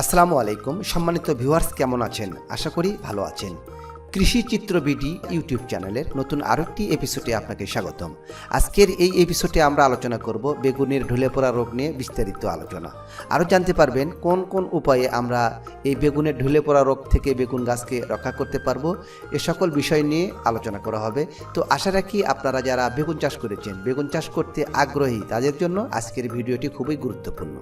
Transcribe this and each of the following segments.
আসসালামু আলাইকুম, সম্মানিত ভিউয়ার্স কেমন আছেন? আশা করি ভালো আছেন। কৃষি চিত্র বিডি ইউটিউব চ্যানেলের নতুন আরেকটি এপিসোডে আপনাকে স্বাগতম। আজকের এই এপিসোডে আমরা আলোচনা করব বেগুনের ঢুলে পড়া রোগ নিয়ে বিস্তারিত আলোচনা। আরও জানতে পারবেন কোন কোন উপায়ে আমরা এই বেগুনের ঢুলে পড়া রোগ থেকে বেগুন গাছকে রক্ষা করতে পারব, এ সকল বিষয় নিয়ে আলোচনা করা হবে। তো আশা রাখি আপনারা যারা বেগুন চাষ করেছেন, বেগুন চাষ করতে আগ্রহী, তাদের জন্য আজকের ভিডিওটি খুবই গুরুত্বপূর্ণ।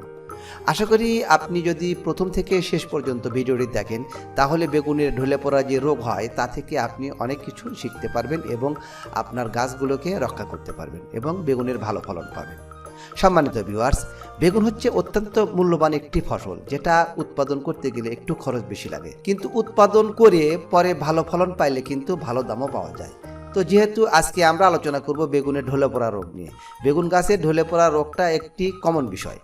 আশা করি আপনি যদি প্রথম থেকে শেষ পর্যন্ত ভিডিওটি দেখেন, তাহলে বেগুনের ঢলে পড়া যে রোগ হয়, তা থেকে আপনি অনেক কিছু শিখতে পারবেন এবং আপনার গাছগুলোকে রক্ষা করতে পারবেন এবং বেগুনের ভালো ফলন পাবেন। সম্মানিত ভিউয়ার্স বেগুন হচ্ছে অত্যন্ত মূল্যবান একটি ফসল, যেটা উৎপাদন করতে গেলে একটু খরচ বেশি লাগে। কিন্তু উৎপাদন করে পরে ভালো ফলন পাইলে কিন্তু ভালো দামও পাওয়া যায়। তো যেহেতু আজকে আমরা আলোচনা করব বেগুনের ঢলে পড়া রোগ নিয়ে। বেগুন গাছে ঢলে পড়া রোগটা একটি কমন বিষয়।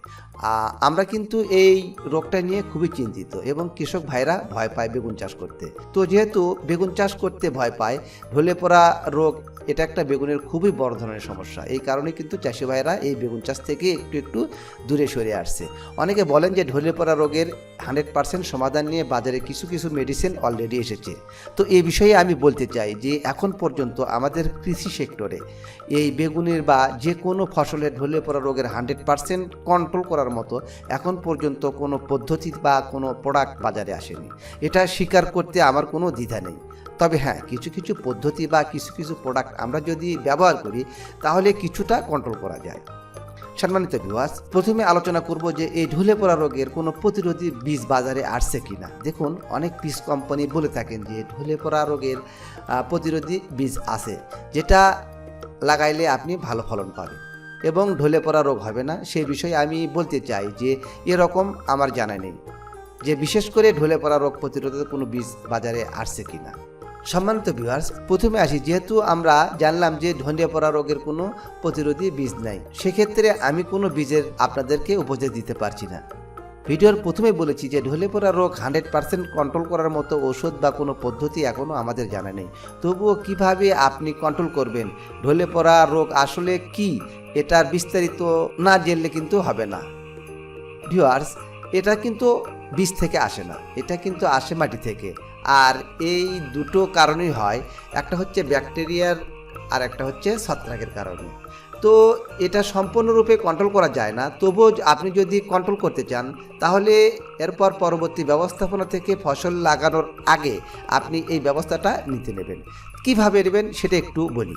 আমরা কিন্তু এই রোগটা নিয়ে খুবই চিন্তিত এবং কৃষক ভাইরা ভয় পায় বেগুন চাষ করতে। তো যেহেতু বেগুন চাষ করতে ভয় পায়, ঢলে পড়া রোগ এটা একটা বেগুনের খুবই বড় ধরনের সমস্যা। এই কারণে কিন্তু চাষি ভাইরা এই বেগুন চাষ থেকে একটু একটু দূরে সরে আসছে। অনেকে বলেন যে ঢলে পড়া রোগের হান্ড্রেড পার্সেন্ট সমাধান নিয়ে বাজারে কিছু কিছু মেডিসিন অলরেডি এসেছে। তো এই বিষয়ে আমি বলতে চাই যে এখন পর্যন্ত আমাদের কৃষি সেক্টরে এই বেগুনের বা যে কোনো ফসলের ঢলে পড়া রোগের হান্ড্রেড পার্সেন্ট কন্ট্রোল করার মতো এখন পর্যন্ত কোনো পদ্ধতি বা কোনো প্রোডাক্ট বাজারে আসেনি। এটা স্বীকার করতে আমার কোনো দ্বিধা নেই। তবে হ্যাঁ কিছু কিছু পদ্ধতি বা কিছু কিছু প্রোডাক্ট আমরা যদি ব্যবহার করি, তাহলে কিছুটা কন্ট্রোল করা যায়। সম্মানিত ভিউয়ার্স প্রথমে আলোচনা করব যে এই ঢুলে পড়া রোগের কোনো প্রতিরোধী বীজ বাজারে আসছে কিনা। দেখুন, অনেক বীজ কোম্পানি বলে থাকেন যে ঢুলে পড়া রোগের প্রতিরোধী বীজ আছে, যেটা লাগাইলে আপনি ভালো ফলন পাবেন। এবং ঢলে পড়া রোগ হবে না সেই বিষয়ে আমি বলতে চাই যে এরকম আমার জানা নেই। যে বিশেষ করে ঢলে পড়া রোগ প্রতিরোধের কোনো বীজ বাজারে আসছে কিনা। সম্মানিত ভিউয়ার্স প্রথমে আসি, যেহেতু আমরা জানলাম যে ঢন্ডিয়া পড়া রোগের কোনো প্রতিরোধী বীজ নাই, সেক্ষেত্রে আমি কোনো বীজের আপনাদেরকে উপদেশ দিতে পারছি না। ভিডিওর প্রথমে বলেছি যে ঢলে পড়া রোগ হান্ড্রেড পার্সেন্ট কন্ট্রোল করার মতো ওষুধ বা কোনো পদ্ধতি এখনও আমাদের জানা নেই। তবুও কীভাবে আপনি কন্ট্রোল করবেন? ঢলে পড়া রোগ আসলে কি? এটার বিস্তারিত না জেনলে কিন্তু হবে না। ভিউয়ার্স এটা কিন্তু বীজ থেকে আসে না। এটা কিন্তু আসে মাটি থেকে। আর এই দুটো কারণেই হয়। একটা হচ্ছে ব্যাকটেরিয়ার আর একটা হচ্ছে ছত্রাকের কারণে। তো এটা সম্পূর্ণরূপে কন্ট্রোল করা যায় না। তবুও আপনি যদি কন্ট্রোল করতে চান, তাহলে এরপর পরবর্তী ব্যবস্থাপনা থেকে ফসল লাগানোর আগে আপনি এই ব্যবস্থাটা নিতে নেবেন। কীভাবে নেবেন, সেটা একটু বলি।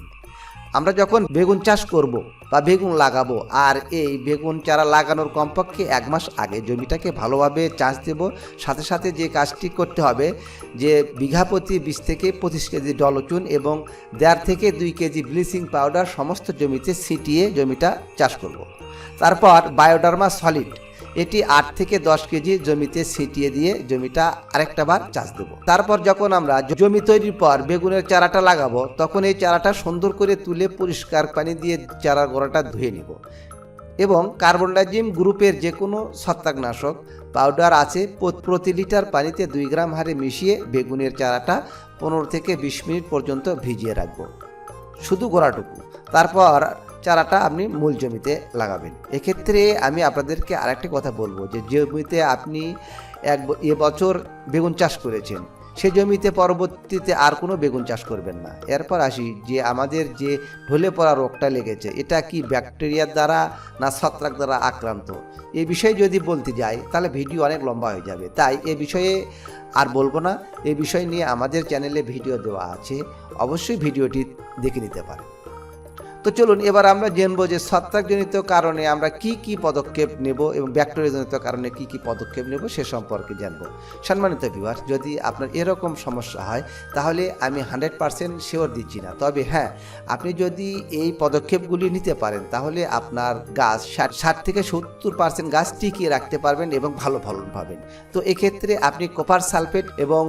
আমরা যখন বেগুন চাষ করব বা বেগুন লাগাবো, আর এই বেগুন চারা লাগানোর কমপক্ষে এক মাস আগে জমিটাকে ভালোভাবে চাষ দেব, সাথে সাথে যে কাজটি করতে হবে, যে বিঘা প্রতি বিশ থেকে পঁচিশ কেজি ডলচুন এবং দেড় থেকে দুই কেজি ব্লিচিং পাউডার সমস্ত জমিতে ছিটিয়ে জমিটা চাষ করব। তারপর বায়োডার্মা সলিড এটি আট থেকে দশ কেজি জমিতে ছিটিয়ে দিয়ে জমিটা আরেকটা বার চাষ দেবো। তারপর যখন আমরা জমি তৈরির পর বেগুনের চারাটা লাগাবো, তখন এই চারাটা সুন্দর করে তুলে পরিষ্কার পানি দিয়ে চারা গোড়াটা ধুয়ে নিব। এবং কার্বনডাইজিম গ্রুপের যে কোনো ছত্রাকনাশক পাউডার আছে প্রতি লিটার পানিতে দুই গ্রাম হারে মিশিয়ে বেগুনের চারাটা পনেরো থেকে বিশ মিনিট পর্যন্ত ভিজিয়ে রাখব। শুধু গোড়াটুকু। তারপর চারাটা আপনি মূল জমিতে লাগাবেন। এক্ষেত্রে আমি আপনাদেরকে আরেকটি কথা বলব যে জমিতে আপনি এক এবছর বেগুন চাষ করেছেন, সে জমিতে পরবর্তীতে আর কোনো বেগুন চাষ করবেন না। এরপর আসি যে, আমাদের যে ঢলে পড়া রোগটা লেগেছে, এটা কি ব্যাকটেরিয়ার দ্বারা না ছত্রাক দ্বারা আক্রান্ত? এই বিষয়ে যদি বলতে যাই, তাহলে ভিডিও অনেক লম্বা হয়ে যাবে। তাই এ বিষয়ে আর বলব না। এই বিষয় নিয়ে আমাদের চ্যানেলে ভিডিও দেওয়া আছে। অবশ্যই ভিডিওটি দেখে নিতে পারেন। তো চলুন, এবার আমরা জানব যে ছত্রাকজনিত কারণে আমরা কি কি পদক্ষেপ নেব এবং ব্যাকটেরিয়াজনিত কারণে কি কি পদক্ষেপ নেব সে সম্পর্কে জানব। সম্মানিত ভিউয়ার যদি আপনার এরকম সমস্যা হয়, তাহলে আমি হান্ড্রেড পারসেন্ট শিওর দিচ্ছি না। তবে হ্যাঁ আপনি যদি এই পদক্ষেপগুলি নিতে পারেন, তাহলে আপনার গাছ ষাট ষাট থেকে সত্তর পার্সেন্ট গাছ টিকিয়ে রাখতে পারবেন এবং ভালো ফলন পাবেন। তো এক্ষেত্রে আপনি কপার সালফেট এবং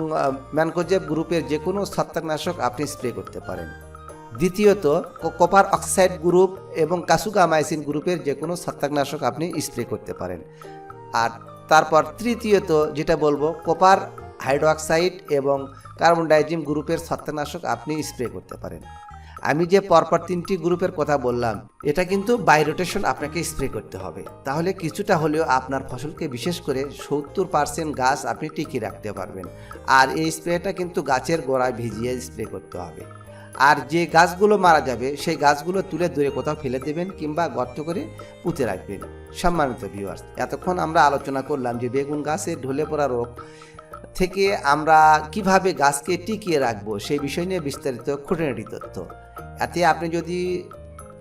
ম্যানকোজেব গ্রুপের যে কোনো ছত্রাকনাশক আপনি স্প্রে করতে পারেন। দ্বিতীয়ত কপার অক্সাইড গ্রুপ এবং কাসুগামাইসিন গ্রুপের যে কোনো ছত্রাকনাশক আপনি স্প্রে করতে পারেন। আর তারপর তৃতীয়ত, যেটা বলব, কপার হাইড্রোক্সাইড এবং কার্বন ডাইজিম গ্রুপের ছত্রাকনাশক আপনি স্প্রে করতে পারেন। আমি যে পরপর তিনটি গ্রুপের কথা বললাম, এটা কিন্তু বাই রোটেশন আপনাকে স্প্রে করতে হবে। তাহলে কিছুটা হলেও আপনার ফসলকে বিশেষ করে সত্তর পার্সেন্ট গাছ আপনি টিকিয়ে রাখতে পারবেন। আর এই স্প্রেটা কিন্তু গাছের গোড়ায় ভিজিয়ে স্প্রে করতে হবে। আর যে গাছগুলো মারা যাবে, সেই গাছগুলো তুলে দূরে কোথাও ফেলে দেবেন কিংবা গর্ত করে পুঁতে রাখবেন। সম্মানিত ভিউয়ার্স এতক্ষণ আমরা আলোচনা করলাম যে বেগুন গাছের ঢলে পড়া রোগ থেকে আমরা কীভাবে গাছকে টিকিয়ে রাখব, সেই বিষয় নিয়ে বিস্তারিত খুঁটিনাটি তথ্য। এতে আপনি যদি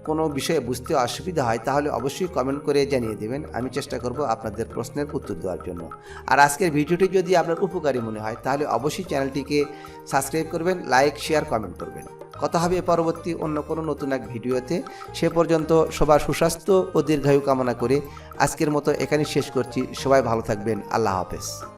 কোনো বিষয়ে বুঝতে অসুবিধা হয়, তাহলে অবশ্যই কমেন্ট করে জানিয়ে দেবেন। আমি চেষ্টা করব আপনাদের প্রশ্নের উত্তর দেওয়ার জন্য। আর আজকের ভিডিওটি যদি আপনার উপকারী মনে হয়, তাহলে অবশ্যই চ্যানেলটিকে সাবস্ক্রাইব করবেন লাইক শেয়ার কমেন্ট করবেন। কথা হবে পরবর্তী অন্য কোনো নতুন এক ভিডিওতে। সে পর্যন্ত সবার সুস্বাস্থ্য ও দীর্ঘায়ু কামনা করে আজকের মতো এখানেই শেষ করছি। সবাই ভালো থাকবেন। আল্লাহ হাফেজ।